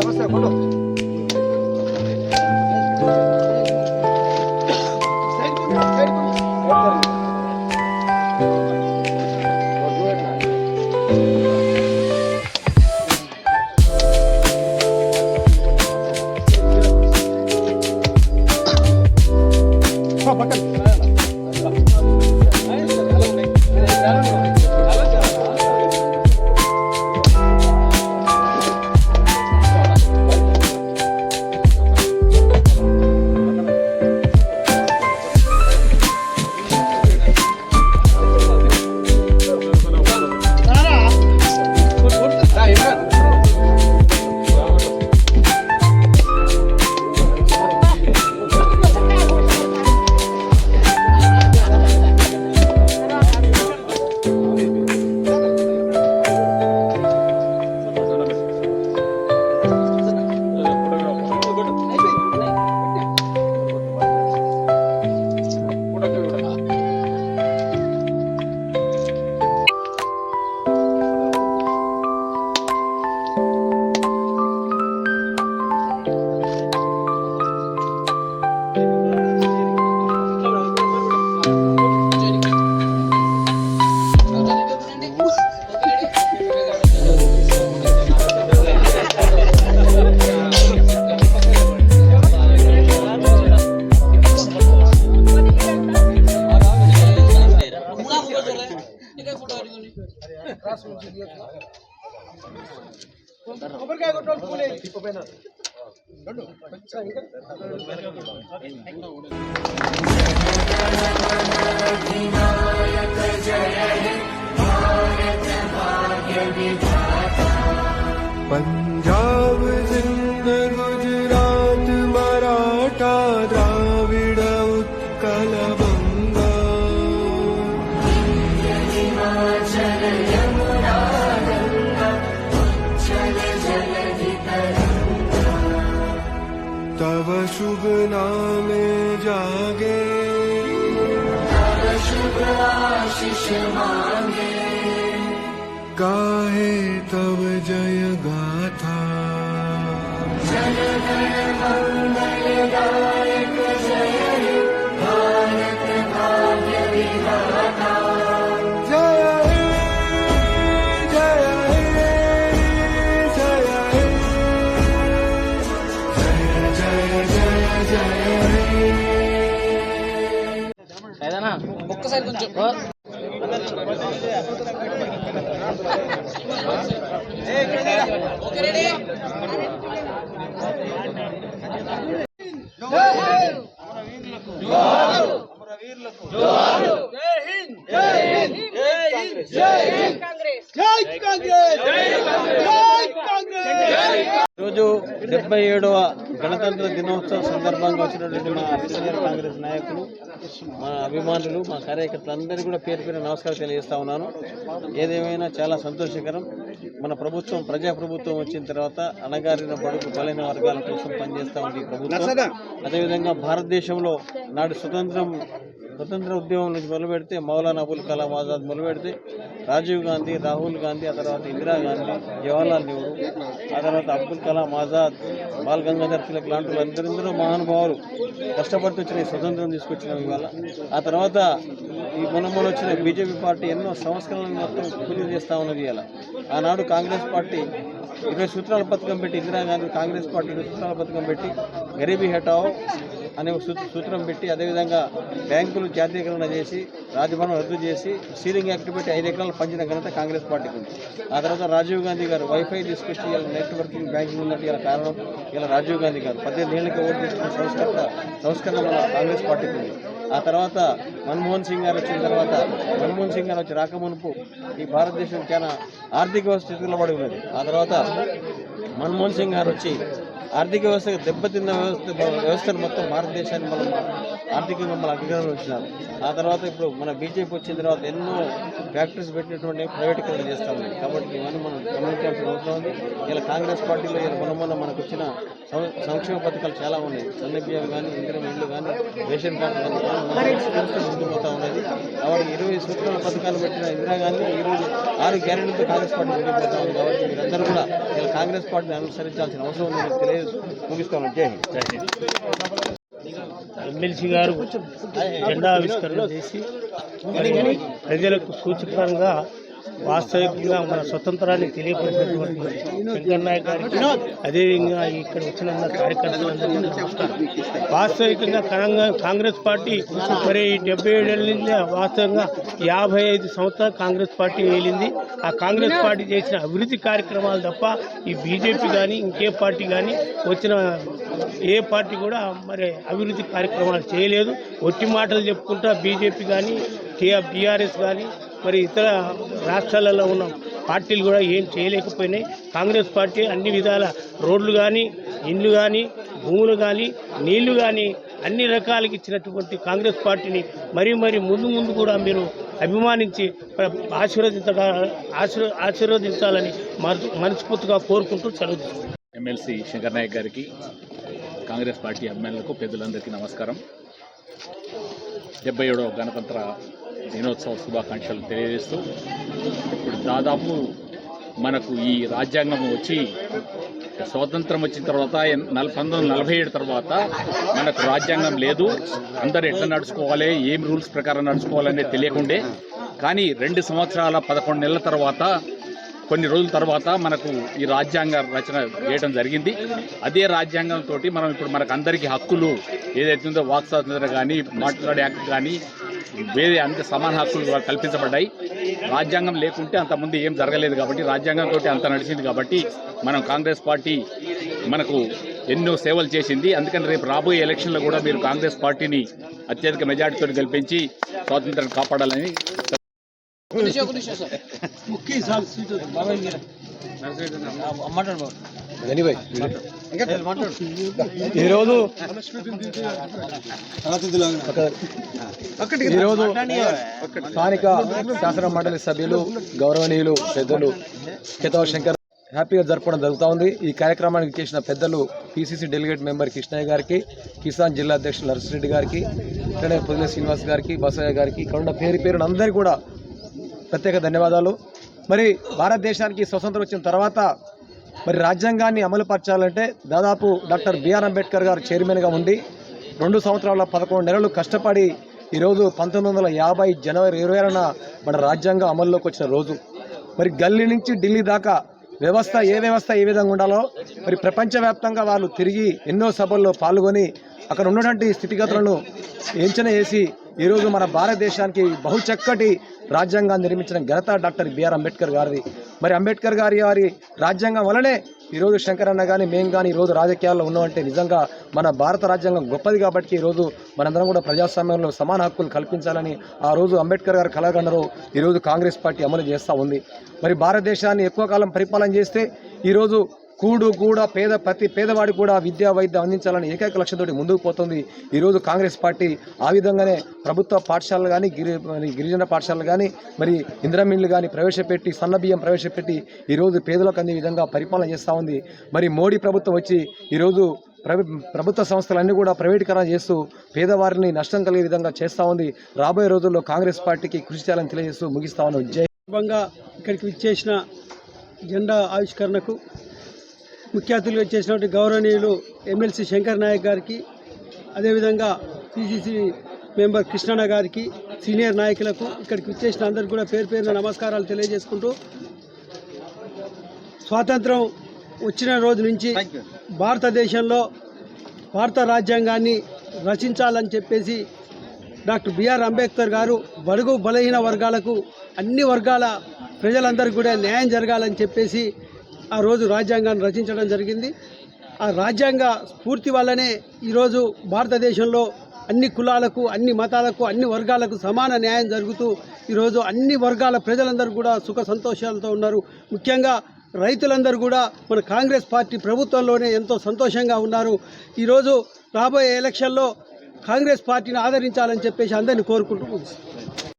నమస్తే ఫోటో. కొబ్బరికాయ కొట్టోడు పూలే తిప్పపోయినా పంచ गंगा जागे। शुभ आशीष मांगे काहे तब जय गाथा। जय जय ఒక్కసారి కొంచెం. ఓకే రెడీ రోజు డెబ్బై ఏడవ గణతంత్ర దినోత్సవం సందర్భంగా వచ్చినటువంటి మా సీనియర్ కాంగ్రెస్ నాయకులు మా అభిమానులు మా కార్యకర్తలందరికీ కూడా పేరు పేరు నమస్కారం తెలియజేస్తా ఉన్నాను. ఏదేమైనా చాలా సంతోషకరం. మన ప్రభుత్వం ప్రజా ప్రభుత్వం వచ్చిన తర్వాత అణగారిన బడుగు బలైన వర్గాల కోసం పనిచేస్తా ఉంది ప్రభుత్వం. అదేవిధంగా భారతదేశంలో నాడు స్వతంత్రం స్వతంత్ర ఉద్యమం నుంచి మొదలు పెడితే మౌలానా అబుల్ కలాం ఆజాద్ మొదలు పెడితే రాజీవ్ గాంధీ రాహుల్ గాంధీ ఆ తర్వాత ఇందిరాగాంధీ జవహర్లాల్ నెహ్రూ ఆ తర్వాత అబ్దుల్ కలాం ఆజాద్ బాల్ గంగాధర్ తిలక్ లాంటి వాళ్ళందరూ మహానుభావులు. కష్టపడుతూ వచ్చిన ఈ స్వతంత్రం తీసుకొచ్చిన ఇవాళ. ఆ తర్వాత ఈ మొన్న వచ్చిన బీజేపీ పార్టీ ఎన్నో సంస్కరణలు మొత్తం పూజ చేస్తా ఉన్నది ఇలా ఆనాడు కాంగ్రెస్ పార్టీ ఇరవై సూత్రాల పథకం పెట్టి ఇందిరాగాంధీ కాంగ్రెస్ పార్టీ ఇరవై సూత్రాల పథకం పెట్టి గరీబీ హటావో అనే ఒక సూ- సూత్రం పెట్టి అదేవిధంగా బ్యాంకులు జాతీయకరణ చేసి రాజభవనం రద్దు చేసి సీలింగ్ యాక్ట్ పెట్టి ఐదు ఎకరాలు పంచిన ఘనత కాంగ్రెస్ పార్టీకి ఉంది. ఆ తర్వాత రాజీవ్ గాంధీ గారు వైఫై తీసుకొచ్చి ఇలా నెట్వర్కింగ్ బ్యాంకింగ్ ఉన్నట్టు ఇలా కారణం ఇలా రాజీవ్ గాంధీ గారు. పద్దెనిమిది ఏళ్ళకి ఓటు తెచ్చిన సంస్కరణ సంస్కరణ మన కాంగ్రెస్ పార్టీకి ఉంది. ఆ తర్వాత మన్మోహన్ సింగ్ గారు వచ్చిన తర్వాత మన్మోహన్ సింగ్ గారు వచ్చి రాకమునుపు ఈ భారతదేశం చాలా ఆర్థిక వ్యవస్థ స్థితిలో పడి ఉన్నది. ఆ తర్వాత మన్మోహన్ సింగ్ గారు వచ్చి ఆర్థిక వ్యవస్థ దెబ్బతిన్న వ్యవస్థ వ్యవస్థను మొత్తం భారతదేశాన్ని మనం ఆర్థికంగా మన అధికారంలో వచ్చినారు. ఆ తర్వాత ఇప్పుడు మన బీజేపీ వచ్చిన తర్వాత ఎన్నో ఫ్యాక్టరీస్ పెట్టినటువంటి ప్రైవేటీకరణ చేస్తా ఉంది. కాబట్టి ఇవన్నీ మనం గమనించాల్సిన అవసరం ఉంది. ఇలా కాంగ్రెస్ పార్టీలో ఇలా మొన్న మొన్న మనకు వచ్చిన సంక్షేమ పథకాలు చాలా ఉన్నాయి. సన్న కానీ ఇందిరం ఇల్లు కానీ రేషన్ కార్డు కానీ మనం తీసుకొని ముందుకు పోతా ఉన్నది. ఇరవై సూత్రాల పథకాలు పెట్టిన ఇందిరాగాంధీ ఈరోజు ఆరు గ్యారెంటీతో కాంగ్రెస్ పార్టీ ముందుకు పోతా ఉంది. కాబట్టి మీరందరూ కూడా ఇలా కాంగ్రెస్ పార్టీని అనుసరించాల్సిన అవసరం ఉందని తెలియజేస్తూ ముగిస్తాను. జై హింద్. ఎమ్మెల్సీ గారు జెండా ఆవిష్కరణ చేసి ప్రజలకు సూచకంగా వాస్తవికంగా మన స్వతంత్రాన్ని తెలియపరిచినటువంటి వెంకయ్య నాయక్ గారికి అదేవిధంగా ఇక్కడ వచ్చిన కార్యకర్తలందరికీ నమస్కారం. వాస్తవికంగా కాంగ్రెస్ పార్టీ మరి డెబ్బై ఏడేళ్ళ నుంచి వాస్తవంగా యాభై ఐదు సంవత్సరాలు కాంగ్రెస్ పార్టీ వేలింది ఆ కాంగ్రెస్ పార్టీ చేసిన అభివృద్ధి కార్యక్రమాలు తప్ప ఈ బీజేపీ కానీ ఇంకే పార్టీ కానీ వచ్చిన ఏ పార్టీ కూడా మరి అభివృద్ధి కార్యక్రమాలు చేయలేదు. ఒట్టి మాటలు చెప్పుకుంటా బీజేపీ కానీ టీఆర్ బీఆర్ఎస్ కానీ మరి ఇతర రాష్ట్రాలలో ఉన్న పార్టీలు కూడా ఏం చేయలేకపోయినాయి. కాంగ్రెస్ పార్టీ అన్ని విధాల రోడ్లు కానీ ఇండ్లు కానీ భూములు కానీ నీళ్ళు కానీ అన్ని రకాలకి ఇచ్చినటువంటి కాంగ్రెస్ పార్టీని మరీ మరి ముందు ముందు కూడా మీరు అభిమానించి ప్ర- ఆశీర్వదించగా ఆశీర్ ఆశీర్వదించాలని మనస్ఫూర్తిగా కోరుకుంటూ చదువు ఎమ్మెల్సీ శంకర్ నాయక్ గారికి కాంగ్రెస్ పార్టీ ఎమ్మెల్యేలకు పెద్దలందరికీ నమస్కారం. డెబ్బై ఏడవ గణతంత్ర దినోత్సవ శుభాకాంక్షలు తెలియజేస్తూ ఇప్పుడు దాదాపు మనకు ఈ రాజ్యాంగం వచ్చి స్వాతంత్రం వచ్చిన తర్వాత పంతొమ్మిది వందల నలభై ఏడు తర్వాత మనకు రాజ్యాంగం లేదు. అందరు ఎట్లా నడుచుకోవాలి ఏం రూల్స్ ప్రకారం నడుచుకోవాలనేది తెలియకుండే. కానీ రెండు సంవత్సరాల పదకొండు నెలల తర్వాత కొన్ని రోజుల తర్వాత మనకు ఈ రాజ్యాంగ రచన చేయడం జరిగింది. అదే రాజ్యాంగంతో మనం ఇప్పుడు మనకు అందరికీ హక్కులు ఏదైతే ఉందో వాక్ స్వాతంత్రం కానీ మాట్లాడే హక్కు కానీ వేరే అంత సమాన హక్కులు కల్పించబడ్డాయి. రాజ్యాంగం లేకుంటే అంతకుముందు ఏం జరగలేదు కాబట్టి రాజ్యాంగంతో అంత నడిచింది కాబట్టి మనం కాంగ్రెస్ పార్టీ మనకు ఎన్నో సేవలు చేసింది. అందుకని రేపు రాబోయే ఎలక్షన్లో కూడా మీరు కాంగ్రెస్ పార్టీని అత్యధిక మెజార్టీతో గెలిపించి స్వాతంత్రం కాపాడాలని ఒక ఈరోజు ఈరోజు స్థానిక శాసన మండలి సభ్యులు గౌరవనీయులు పెద్దలు కేతవ శంకర్ హ్యాపీగా జరపడం జరుగుతూ ఉంది. ఈ కార్యక్రమానికి చేసిన పెద్దలు పిసిసి డెలిగేట్ మెంబర్ కృష్ణయ్య గారికి కిసాన్ జిల్లా అధ్యక్షులు నరసిరెడ్డి గారికి ఇక్కడే పొదిలే శ్రీనివాస్ గారికి బసయ్య గారికి ఇక్కడ ఉన్న పేరు పేరున అందరికీ కూడా ప్రత్యేక ధన్యవాదాలు. మరి భారతదేశానికి స్వతంత్రం వచ్చిన తర్వాత మరి రాజ్యాంగాన్ని అమలుపరచాలంటే దాదాపు డాక్టర్ బిఆర్ అంబేద్కర్ గారు చైర్మన్గా ఉండి రెండు సంవత్సరాల పదకొండు నెలలు కష్టపడి ఈరోజు పంతొమ్మిది వందల యాభై జనవరి ఇరవై ఆరున మన రాజ్యాంగం అమల్లోకి వచ్చిన రోజు. మరి గల్లీ నుంచి ఢిల్లీ దాకా వ్యవస్థ ఏ వ్యవస్థ ఏ విధంగా ఉండాలో మరి ప్రపంచవ్యాప్తంగా వాళ్ళు తిరిగి ఎన్నో సభల్లో పాల్గొని అక్కడ ఉన్నటువంటి స్థితిగతులను ఎంచన వేసి ఈరోజు మన భారతదేశానికి బహు చక్కటి రాజ్యాంగాన్ని నిర్మించిన ఘనత డాక్టర్ బిఆర్ అంబేద్కర్ గారిది. మరి అంబేద్కర్ గారి వారి రాజ్యాంగం వలనే ఈరోజు శంకరన్న కానీ మేము కానీ ఈరోజు రాజకీయాల్లో ఉన్నామంటే నిజంగా మన భారత రాజ్యాంగం గొప్పది కాబట్టి ఈరోజు మనందరం కూడా ప్రజాస్వామ్యంలో సమాన హక్కులు కల్పించాలని ఆ రోజు అంబేద్కర్ గారు కలగండరు ఈరోజు కాంగ్రెస్ పార్టీ అమలు చేస్తూ ఉంది. మరి భారతదేశాన్ని ఎక్కువ కాలం పరిపాలన చేస్తే ఈరోజు కూడు కూడా పేద ప్రతి పేదవాడి కూడా విద్యా వైద్యం అందించాలని ఏకైక లక్ష్యంతో ముందుకు పోతుంది. ఈరోజు కాంగ్రెస్ పార్టీ ఆ విధంగానే ప్రభుత్వ పాఠశాలలు కానీ గిరి మరి గిరిజన పాఠశాలలు కానీ మరి ఇంద్రమిళ్ళు కానీ ప్రవేశపెట్టి సన్నబియ్యం ప్రవేశపెట్టి ఈరోజు పేదలకు అందే విధంగా పరిపాలన చేస్తూ ఉంది. మరి మోడీ ప్రభుత్వం వచ్చి ఈరోజు ప్రభుత్వ సంస్థలన్నీ కూడా ప్రైవేటీకరణ చేస్తూ పేదవారిని నష్టం కలిగే విధంగా చేస్తూ ఉంది. రాబోయే రోజుల్లో కాంగ్రెస్ పార్టీకి కృషి చేయాలని తెలియజేస్తూ ముగిస్తా ఉన్నాం. జై ఇక్కడికి విచ్చేసిన జెండా ఆవిష్కరణకు ముఖ్య అతిథులు వచ్చేసినటువంటి గౌరవనీయులు ఎమ్మెల్సీ శంకర్ నాయక్ గారికి అదేవిధంగా పిసిసి మెంబర్ కృష్ణన్న గారికి సీనియర్ నాయకులకు ఇక్కడికి విచ్చేసిన అందరికీ కూడా పేరు పేరున నమస్కారాలు తెలియజేసుకుంటూ స్వాతంత్రం వచ్చిన రోజు నుంచి భారతదేశంలో భారత రాజ్యాంగాన్ని రచించాలని చెప్పేసి డాక్టర్ బిఆర్ అంబేద్కర్ గారు బడుగు బలహీన వర్గాలకు అన్ని వర్గాల ప్రజలందరికీ కూడా న్యాయం జరగాలని చెప్పేసి ఆ రోజు రాజ్యాంగాన్ని రచించడం జరిగింది. ఆ రాజ్యాంగ స్ఫూర్తి వల్లనే ఈరోజు భారతదేశంలో అన్ని కులాలకు అన్ని మతాలకు అన్ని వర్గాలకు సమాన న్యాయం జరుగుతూ ఈరోజు అన్ని వర్గాల ప్రజలందరూ కూడా సుఖ సంతోషాలతో ఉన్నారు. ముఖ్యంగా రైతులందరూ కూడా మన కాంగ్రెస్ పార్టీ ప్రభుత్వంలోనే ఎంతో సంతోషంగా ఉన్నారు. ఈరోజు రాబోయే ఎలక్షన్లో కాంగ్రెస్ పార్టీని ఆదరించాలని చెప్పేసి అందరినీ కోరుకుంటూ